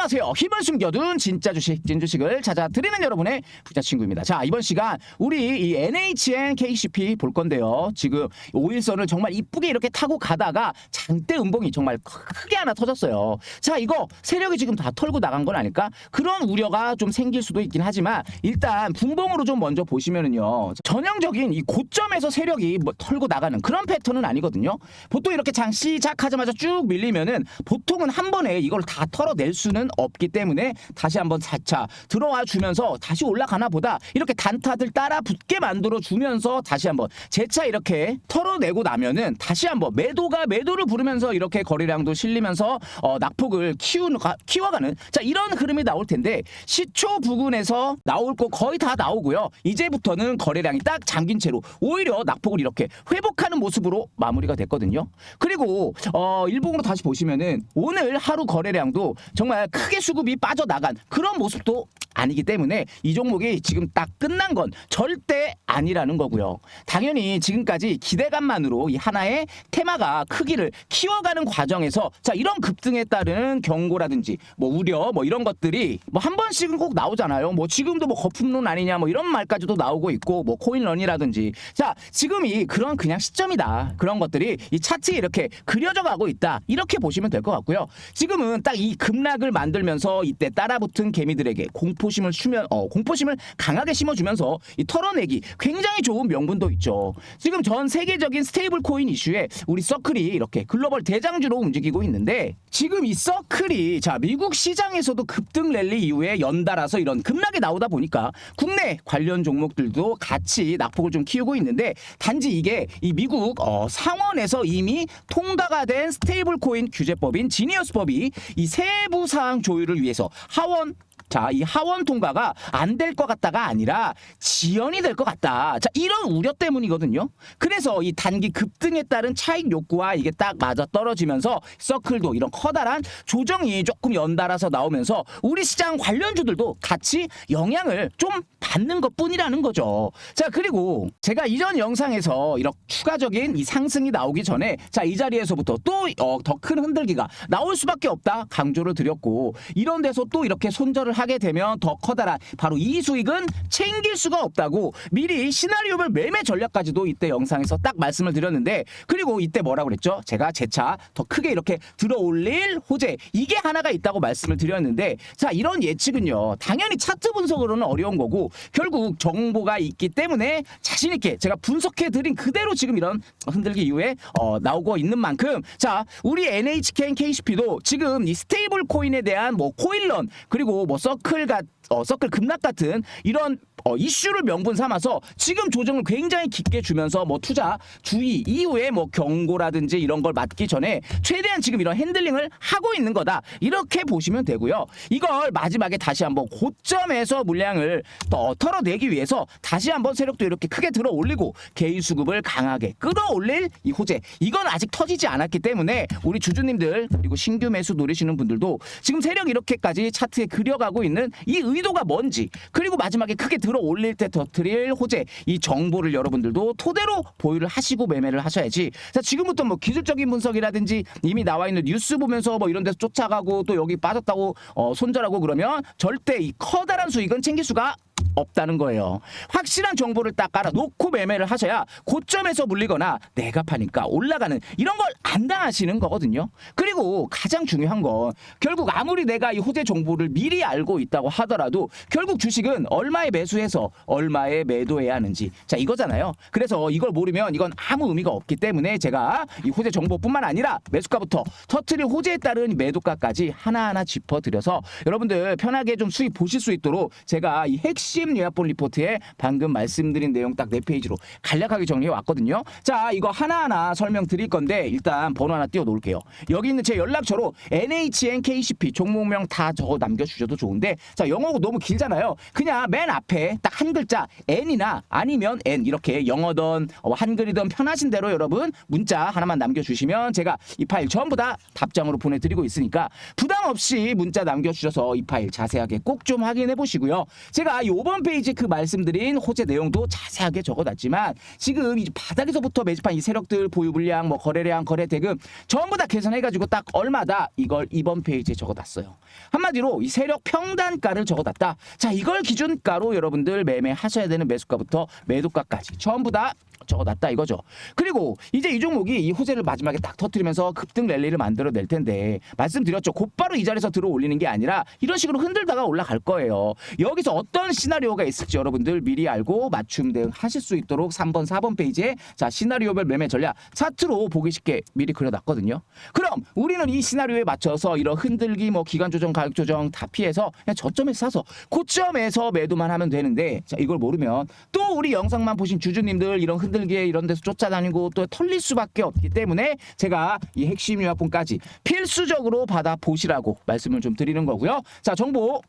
안녕하세요. 힘을 숨겨둔 진짜 주식, 진주식을 찾아드리는 여러분의 부자 친구입니다. 자, 이번 시간 우리 이 NHN KCP 볼 건데요. 지금 5일선을 정말 이쁘게 이렇게 타고 가다가 장대 음봉이 정말 크게 하나 터졌어요. 자, 이거 세력이 지금 다 털고 나간 건 아닐까? 그런 우려가 좀 생길 수도 있긴 하지만 일단 분봉으로 좀 먼저 보시면은요. 전형적인 이 고점에서 세력이 뭐 털고 나가는 그런 패턴은 아니거든요. 보통 이렇게 장 시작하자마자 쭉 밀리면은 보통은 한 번에 이걸 다 털어낼 수는 없기 때문에 다시 한번 4차 들어와 주면서 다시 올라가나 보다. 이렇게 단타들 따라 붙게 만들어 주면서 다시 한번 재차 이렇게 털어내고 나면은 다시 한번 매도가 매도를 부르면서 이렇게 거래량도 실리면서 어, 낙폭을 키우는 가- 키워가는 자 이런 흐름이 나올 텐데 시초 부근에서 나올 거 거의 다 나오고요. 이제부터는 거래량이 딱 잠긴 채로 오히려 낙폭을 이렇게 회복하는 모습으로 마무리가 됐거든요. 그리고 어 일봉으로 다시 보시면은 오늘 하루 거래량도 정말 크게 수급이 빠져나간 그런 모습도 아니기 때문에 이 종목이 지금 딱 끝난 건 절대 아니라는 거고요. 당연히 지금까지 기대감만으로 이 하나의 테마가 크기를 키워가는 과정에서 자 이런 급등에 따른 경고라든지 뭐 우려 뭐 이런 것들이 뭐 한 번씩은 꼭 나오잖아요. 뭐 지금도 뭐 거품론 아니냐 뭐 이런 말까지도 나오고 있고 뭐 코인런이라든지 자 지금이 그런 그냥 시점이다. 그런 것들이 이 차트에 이렇게 그려져 가고 있다. 이렇게 보시면 될 것 같고요. 지금은 딱 이 급락을 만들면서 이때 따라붙은 개미들에게 공 포심을 주면 어 공포심을 강하게 심어주면서 이 털어내기 굉장히 좋은 명분도 있죠. 지금 전 세계적인 스테이블 코인 이슈에 우리 서클이 이렇게 글로벌 대장주로 움직이고 있는데 지금 이 서클이 자 미국 시장에서도 급등 랠리 이후에 연달아서 이런 급락이 나오다 보니까 국내 관련 종목들도 같이 낙폭을 좀 키우고 있는데 단지 이게 이 미국 어, 상원에서 이미 통과가 된 스테이블 코인 규제법인 지니어스법이 이 세부 사항 조율을 위해서 하원 자, 이 하원 통과가 안 될 것 같다가 아니라 지연이 될 것 같다. 자, 이런 우려 때문이거든요. 그래서 이 단기 급등에 따른 차익 욕구와 이게 딱 맞아 떨어지면서 서클도 이런 커다란 조정이 조금 연달아서 나오면서 우리 시장 관련주들도 같이 영향을 좀 받는 것 뿐이라는 거죠. 자, 그리고 제가 이전 영상에서 이렇게 추가적인 이 상승이 나오기 전에 자, 이 자리에서부터 또 더 큰 흔들기가 나올 수밖에 없다 강조를 드렸고 이런 데서 또 이렇게 손절을 하게 되면 더 커다란 바로 이 수익은 챙길 수가 없다고 미리 시나리오별 매매 전략까지도 이때 영상에서 딱 말씀을 드렸는데 그리고 이때 뭐라고 그랬죠? 제가 재차 더 크게 이렇게 들어올릴 호재 이게 하나가 있다고 말씀을 드렸는데 자 이런 예측은요 당연히 차트 분석으로는 어려운 거고 결국 정보가 있기 때문에 자신 있게 제가 분석해 드린 그대로 지금 이런 흔들기 이후에 어, 나오고 있는 만큼 자 우리 NHK, KCP도 지금 이 스테이블 코인에 대한 뭐 코일런 그리고 뭐 서클 같 어, 서클 급락 같은 이런 어, 이슈를 명분 삼아서 지금 조정을 굉장히 깊게 주면서 뭐 투자 주의 이후에 뭐 경고라든지 이런 걸 맞기 전에 최대한 지금 이런 핸들링을 하고 있는 거다 이렇게 보시면 되고요. 이걸 마지막에 다시 한번 고점에서 물량을 또 털어내기 위해서 다시 한번 세력도 이렇게 크게 들어 올리고 개인 수급을 강하게 끌어올릴 이 호재 이건 아직 터지지 않았기 때문에 우리 주주님들 그리고 신규 매수 노리시는 분들도 지금 세력 이렇게까지 차트에 그려가고 있는 이 의 도가 뭔지 그리고 마지막에 크게 들어 올릴 때 터트릴 호재 이 정보를 여러분들도 토대로 보유를 하시고 매매를 하셔야지. 자 지금부터 뭐 기술적인 분석이라든지 이미 나와 있는 뉴스 보면서 뭐 이런 데서 쫓아가고 또 여기 빠졌다고 어, 손절하고 그러면 절대 이 커다란 수익은 챙길 수가 없다는 거예요. 확실한 정보를 딱 깔아 놓고 매매를 하셔야 고점에서 물리거나 내가 파니까 올라가는 이런 걸 안 당하시는 거거든요. 그리고 가장 중요한 건 결국 아무리 내가 이 호재 정보를 미리 알고 있다고 하더라도 결국 주식은 얼마에 매수해서 얼마에 매도해야 하는지 자 이거잖아요. 그래서 이걸 모르면 이건 아무 의미가 없기 때문에 제가 이 호재 정보뿐만 아니라 매수가부터 터트릴 호재에 따른 매도가까지 하나하나 짚어드려서 여러분들 편하게 좀 수익 보실 수 있도록 제가 이 핵심 핵심 요약본 리포트에 방금 말씀드린 내용 딱 네 페이지로 간략하게 정리해 왔거든요. 자, 이거 하나하나 설명드릴 건데 일단 번호 하나 띄워 놓을게요. 여기 있는 제 연락처로 NHN KCP 종목명 다 적어 남겨 주셔도 좋은데 자, 영어고 너무 길잖아요. 그냥 맨 앞에 딱 한 글자 N이나 아니면 N 이렇게 영어든 어, 한글이든 편하신 대로 여러분 문자 하나만 남겨 주시면 제가 이 파일 전부 다 답장으로 보내 드리고 있으니까 부담 없이 문자 남겨 주셔서 이 파일 자세하게 꼭 좀 확인해 보시고요. 제가 요번 5번 페이지 그 말씀드린 호재 내용도 자세하게 적어놨지만 지금 이제 바닥에서부터 매집한 이 세력들 보유 물량, 뭐 거래량, 거래 대금 전부 다 계산해가지고 딱 얼마다 이걸 2번 페이지에 적어놨어요. 한마디로 이 세력 평단가를 적어놨다. 자 이걸 기준가로 여러분들 매매하셔야 되는 매수가부터 매도가까지 전부 다 적어놨다 이거죠. 그리고 이제 이 종목이 이 호재를 마지막에 딱 터트리면서 급등 랠리를 만들어낼 텐데 말씀드렸죠. 곧바로 이 자리에서 들어 올리는 게 아니라 이런 식으로 흔들다가 올라갈 거예요. 여기서 어떤 시나리오가 있을지 여러분들 미리 알고 맞춤 대응 하실 수 있도록 3번, 4번 페이지에 자 시나리오별 매매 전략 차트로 보기 쉽게 미리 그려놨거든요. 그럼 우리는 이 시나리오에 맞춰서 이런 흔들기, 뭐 기간 조정, 가격 조정 다 피해서 그냥 저점에서 사서 고점에서 매도만 하면 되는데 자 이걸 모르면 또 우리 영상만 보신 주주님들 이런 흔 들기에 이런 데서 쫓아다니고 또 털릴 수밖에 없기 때문에 제가 이 핵심 요약본까지 필수적으로 받아 보시라고 말씀을 좀 드리는 거고요. 자 정보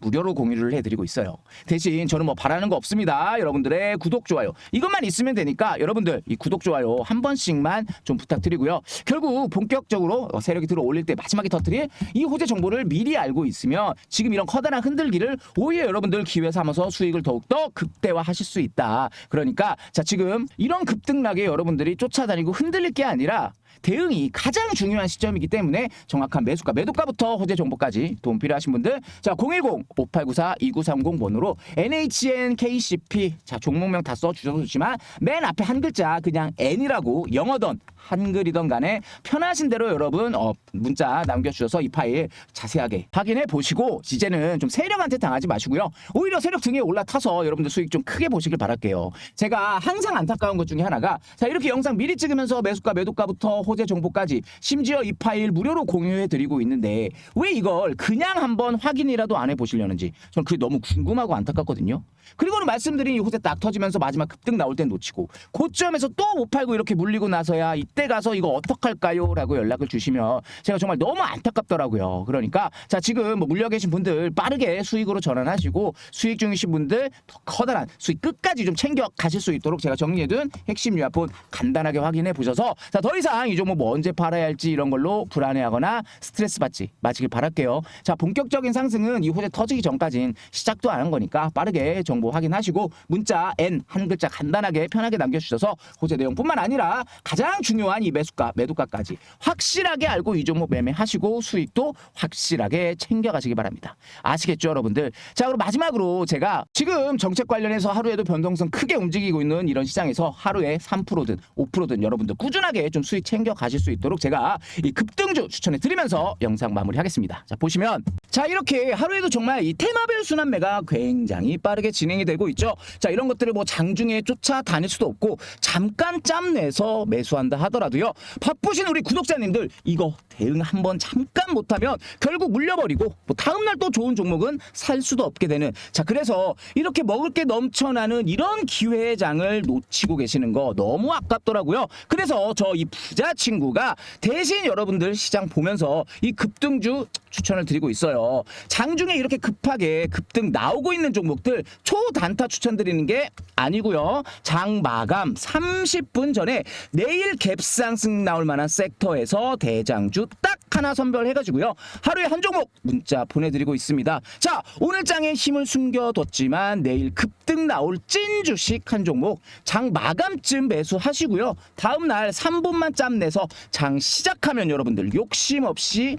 무료로 공유를 해드리고 있어요. 대신 저는 뭐 바라는 거 없습니다. 여러분들의 구독, 좋아요. 이것만 있으면 되니까 여러분들 이 구독, 좋아요 한 번씩만 좀 부탁드리고요. 결국 본격적으로 세력이 들어 올릴 때 마지막에 터트릴 이 호재 정보를 미리 알고 있으면 지금 이런 커다란 흔들기를 오히려 여러분들 기회 삼아서 수익을 더욱더 극대화하실 수 있다. 그러니까 자 지금 이런 급등락에 여러분들이 쫓아다니고 흔들릴 게 아니라 대응이 가장 중요한 시점이기 때문에 정확한 매수가, 매도가부터 호재 정보까지 도움 필요하신 분들 자 010-5894-2930 번호로 NHN KCP 자 종목명 다 써주셔도 좋지만 맨 앞에 한 글자 그냥 N이라고 영어던 한글이던 간에 편하신 대로 여러분 어, 문자 남겨주셔서 이 파일 자세하게 확인해 보시고 이제는 좀 세력한테 당하지 마시고요 오히려 세력 등에 올라타서 여러분들 수익 좀 크게 보시길 바랄게요 제가 항상 안타까운 것 중에 하나가 자 이렇게 영상 미리 찍으면서 매수가 매도가부터 호재 정보까지 심지어 이 파일 무료로 공유해 드리고 있는데 왜 이걸 그냥 한번 확인이라도 안 해 보시려는지 저는 그게 너무 궁금하고 안타깝거든요. 그리고는 말씀드린 이 호재 딱 터지면서 마지막 급등 나올 땐 놓치고 고점에서 또 못 팔고 이렇게 물리고 나서야 이때 가서 이거 어떡할까요? 라고 연락을 주시면 제가 정말 너무 안타깝더라고요. 그러니까 자 지금 뭐 물려 계신 분들 빠르게 수익으로 전환하시고 수익 중이신 분들 더 커다란 수익 끝까지 좀 챙겨 가실 수 있도록 제가 정리해둔 핵심 유아폰 간단하게 확인해 보셔서 자 더 이상 이 종목 뭐 언제 팔아야 할지 이런 걸로 불안해하거나 스트레스 받지 마시길 바랄게요. 자 본격적인 상승은 이 호재 터지기 전까진 시작도 안 한 거니까 빠르게 정보 확인하시고 문자 N 한 글자 간단하게 편하게 남겨주셔서 호재 내용뿐만 아니라 가장 중요한 이 매수가 매도가까지 확실하게 알고 이 종목 매매하시고 수익도 확실하게 챙겨가시기 바랍니다. 아시겠죠 여러분들? 자 그럼 마지막으로 제가 지금 정책 관련해서 하루에도 변동성 크게 움직이고 있는 이런 시장에서 하루에 3%든 5%든 여러분들 꾸준하게 좀 수익 챙겨 가실 수 있도록 제가 이 급등주 추천해 드리면서 영상 마무리하겠습니다. 자 보시면 자 이렇게 하루에도 정말 이 테마별 순환매가 굉장히 빠르게 진행이 되고 있죠. 자 이런 것들을 뭐 장중에 쫓아다닐 수도 없고 잠깐 짬 내서 매수한다 하더라도요. 바쁘신 우리 구독자님들 이거 대응 한번 잠깐 못하면 결국 물려버리고 뭐 다음날 또 좋은 종목은 살 수도 없게 되는 자 그래서 이렇게 먹을 게 넘쳐나는 이런 기회장을 놓치고 계시는 거 너무 아깝더라고요. 그래서 저 이 부자 친구가 대신 여러분들 시장 보면서 이 급등주 추천을 드리고 있어요. 장중에 이렇게 급하게 급등 나오고 있는 종목들 초단타 추천드리는 게 아니고요. 장 마감 30분 전에 내일 갭상승 나올 만한 섹터에서 대장주 딱 하나 선별해가지고요. 하루에 한 종목 문자 보내드리고 있습니다. 자 오늘 장에 힘을 숨겨뒀지만 내일 급등 나올 찐 주식 한 종목 장 마감쯤 매수하시고요. 다음 날 3분만 짬 내서 장 시작하면 여러분들 욕심 없이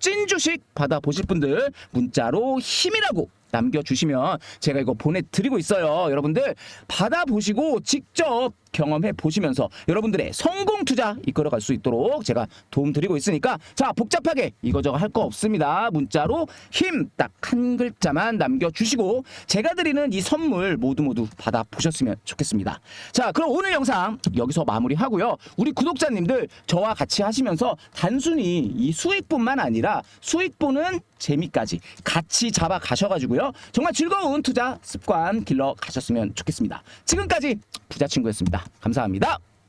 찐 주식 받아 보실 분들 문자로 힘이라고 남겨주시면 제가 이거 보내드리고 있어요. 여러분들 받아보시고 직접 경험해 보시면서 여러분들의 성공 투자 이끌어갈 수 있도록 제가 도움 드리고 있으니까 자 복잡하게 이거저거 할 거 없습니다. 문자로 힘 딱 한 글자만 남겨주시고 제가 드리는 이 선물 모두 모두 받아보셨으면 좋겠습니다. 자 그럼 오늘 영상 여기서 마무리하고요. 우리 구독자님들 저와 같이 하시면서 단순히 이 수익뿐만 아니라 수익 보는 재미까지 같이 잡아 가셔가지고요. 정말 즐거운 투자 습관 길러 가셨으면 좋겠습니다. 지금까지 부자 친구였습니다. 감사합니다.